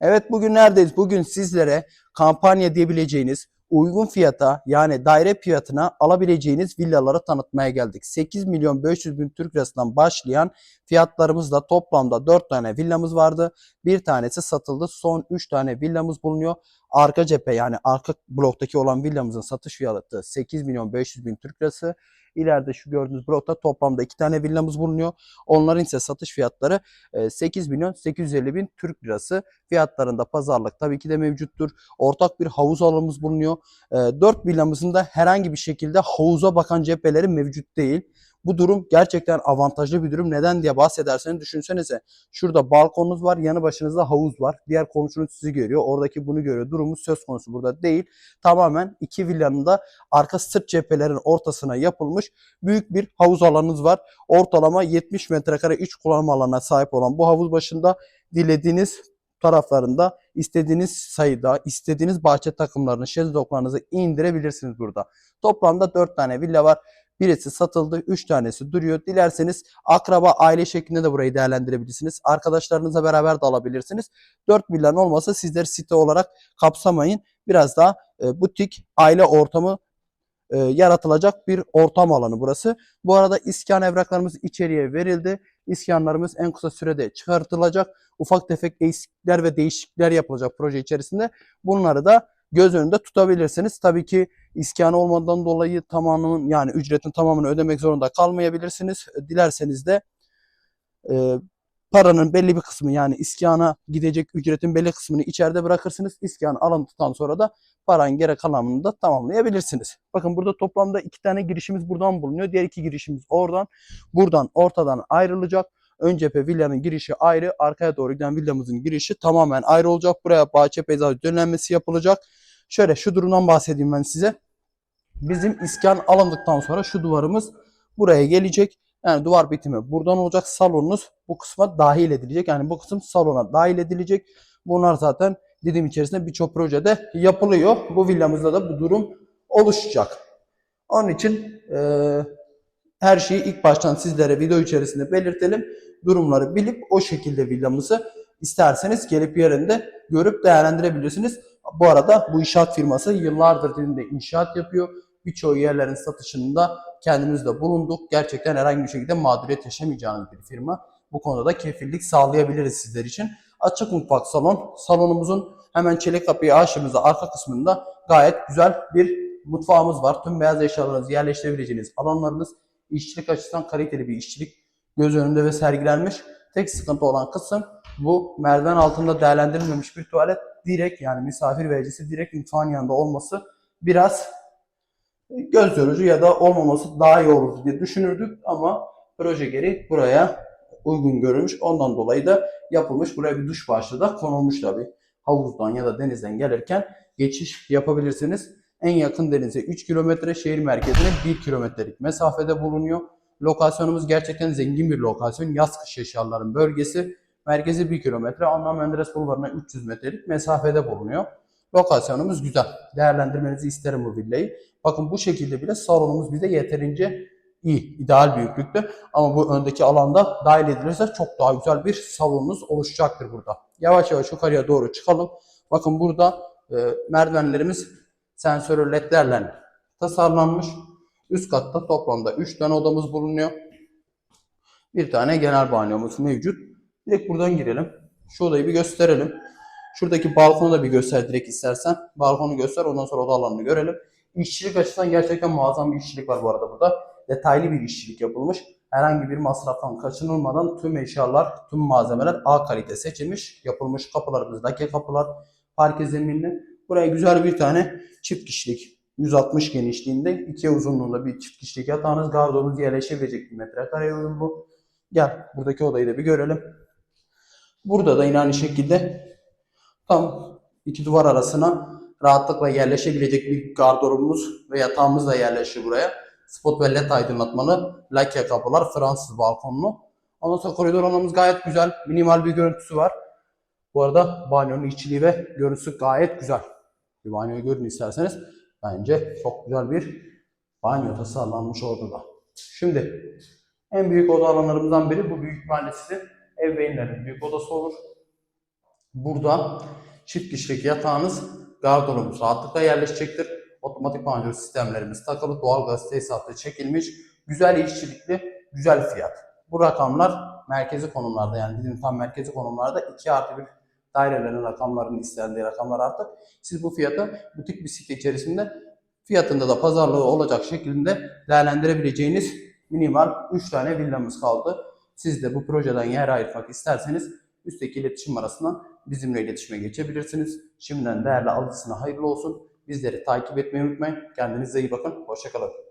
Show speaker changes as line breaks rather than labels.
Evet bugün neredeyiz? Bugün sizlere kampanya diyebileceğiniz uygun fiyata yani daire fiyatına alabileceğiniz villaları tanıtmaya geldik. 8 milyon 500 bin Türk lirasından başlayan fiyatlarımızla toplamda 4 tane villamız vardı. Bir tanesi satıldı. Son 3 tane villamız bulunuyor. Arka cephe yani arka bloktaki olan villamızın satış fiyatı 8 milyon 500 bin Türk lirası. İleride şu gördüğünüz blokta toplamda 2 tane villamız bulunuyor. Onların ise satış fiyatları e, 8 milyon 850 bin Türk lirası. Fiyatlarında pazarlık tabii ki de mevcuttur. Ortak bir havuz alanımız bulunuyor. 4 villamızın da herhangi bir şekilde havuza bakan cepheleri mevcut değil. Bu durum gerçekten avantajlı bir durum. Neden diye bahsederseniz düşünsenize. Şurada balkonunuz var, yanı başınızda havuz var. Diğer komşunuz sizi görüyor. Oradaki bunu görüyor. Durumu söz konusu burada değil. Tamamen iki villanın da arka sırt cephelerin ortasına yapılmış büyük bir havuz alanınız var. Ortalama 70 metrekare iç kullanım alanına sahip olan bu havuz başında dilediğiniz taraflarında istediğiniz sayıda, istediğiniz bahçe takımlarını, şezlonglarınızı indirebilirsiniz burada. Toplamda 4 tane villa var. Birisi satıldı, 3 tanesi duruyor. Dilerseniz akraba, aile şeklinde de burayı değerlendirebilirsiniz. Arkadaşlarınızla beraber de alabilirsiniz. 4 villanın olmasa sizleri site olarak kapsamayın. Biraz daha e, butik, aile ortamı e, yaratılacak bir ortam alanı burası. Bu arada iskan evraklarımız içeriye verildi. İskanlarımız en kısa sürede çıkartılacak. Ufak tefek eksiklikler ve değişiklikler yapılacak proje içerisinde. Bunları da göz önünde tutabilirsiniz. Tabii ki iskan olmadan dolayı tamamının yani ücretin tamamını ödemek zorunda kalmayabilirsiniz. Dilerseniz de e, paranın belli bir kısmı yani iskana gidecek ücretin belli kısmını içeride bırakırsınız. İskan alındıktan sonra da paranın geri kalanını da tamamlayabilirsiniz. Bakın burada toplamda iki tane girişimiz buradan bulunuyor. Diğer iki girişimiz oradan. Buradan ortadan ayrılacak. Ön cephe villanın girişi ayrı. Arkaya doğru giden villamızın girişi tamamen ayrı olacak. Buraya bahçe peyzaj dönlenmesi yapılacak. Şöyle şu durumdan bahsedeyim ben size. Bizim iskan alındıktan sonra şu duvarımız buraya gelecek. Yani duvar bitimi buradan olacak. Salonunuz bu kısma dahil edilecek. Yani bu kısım salona dahil edilecek. Bunlar zaten Didim içerisinde birçok projede yapılıyor. Bu villamızda da bu durum oluşacak. Onun için e, her şeyi ilk baştan sizlere video içerisinde belirtelim. Durumları bilip o şekilde villamızı isterseniz gelip yerinde görüp değerlendirebilirsiniz. Bu arada bu inşaat firması yıllardır Didim'de inşaat yapıyor. Birçok yerlerin satışında kendimizde bulunduk. Gerçekten herhangi bir şekilde mağduriyet yaşamayacağınız bir firma. Bu konuda da kefillik sağlayabiliriz sizler için. Açık mutfak salon. Salonumuzun hemen çelik kapıyı açtığımızda arka kısmında gayet güzel bir mutfağımız var. Tüm beyaz eşyalarınızı yerleştirebileceğiniz alanlarınız işçilik açısından kaliteli bir işçilik göz önünde ve sergilenmiş. Tek sıkıntı olan kısım bu merdiven altında değerlendirilmemiş bir tuvalet direkt yani misafir vericisi direkt mutfağın yanında olması biraz göz yorucu ya da olmaması daha iyi olurdu diye düşünürdük ama proje gereği buraya uygun görülmüş. Ondan dolayı da yapılmış. Buraya bir duş başlığı da konulmuş tabi. Havuzdan ya da denizden gelirken geçiş yapabilirsiniz. En yakın denize 3 kilometre, şehir merkezine 1 kilometrelik mesafede bulunuyor. Lokasyonumuz gerçekten zengin bir lokasyon. Yaz kış yaşayanların bölgesi. Merkezi 1 kilometre, Anlam Menderes Bulvarı'na 300 metrelik mesafede bulunuyor. Lokasyonumuz güzel. Değerlendirmenizi isterim bu villayı. Bakın bu şekilde bile salonumuz bize yeterince iyi, ideal büyüklükte. Ama bu öndeki alanda dahil edilirse çok daha güzel bir salonunuz oluşacaktır burada. Yavaş yavaş yukarıya doğru çıkalım. Bakın burada e, merdivenlerimiz sensörlü ledlerle tasarlanmış. Üst katta toplamda 3 tane odamız bulunuyor. Bir tane genel banyomuz mevcut. Direkt buradan girelim. Şu odayı bir gösterelim. Şuradaki balkonu da bir göster direkt istersen. Balkonu göster ondan sonra oda alanını görelim. İşçilik açısından gerçekten muazzam bir işçilik var bu arada burada. Detaylı bir işçilik yapılmış. Herhangi bir masraftan kaçınılmadan tüm eşyalar, tüm malzemeler A kalite seçilmiş. Yapılmış kapılarımız lake kapılar, parke zeminli. Buraya güzel bir tane çift kişilik 160 genişliğinde, iki uzunluğunda bir çift kişilik yatağınız, gardırobunuz yerleşebilecek bir metrekare uyumlu. Gel buradaki odayı da bir görelim. Burada da yine aynı şekilde tam iki duvar arasına rahatlıkla yerleşebilecek bir gardırobumuz ve yatağımız da yerleşir buraya. Spot ve led aydınlatmalı, lake kapılar, Fransız balkonlu. Ondan sonra koridor alanımız gayet güzel. Minimal bir görüntüsü var. Bu arada banyonun içiliği ve görüntüsü gayet güzel. Bir banyoyu görün isterseniz. Bence çok güzel bir banyo tasarlanmış orada da. Şimdi en büyük oda alanlarımızdan biri bu büyük mahallesi ebeveynlerin büyük odası olur. Burada çift kişilik yatağınız, gardırobunuz rahatlıkla yerleşecektir. Otomatik panjur sistemlerimiz takılı, doğalgaz tesisatı çekilmiş, güzel işçilikli, güzel fiyat. Bu rakamlar merkezi konumlarda yani bizim tam merkezi konumlarda 2 artı 1 dairelerin rakamlarının istendiği rakamlar artık. Siz bu fiyatı butik bir site içerisinde fiyatında da pazarlığı olacak şekilde değerlendirebileceğiniz minimal 3 tane villamız kaldı. Siz de bu projeden yer ayırmak isterseniz üstteki iletişim arasından bizimle iletişime geçebilirsiniz. Şimdiden değerli alıcısına hayırlı olsun. Bizleri takip etmeyi unutmayın. Kendinize iyi bakın. Hoşçakalın.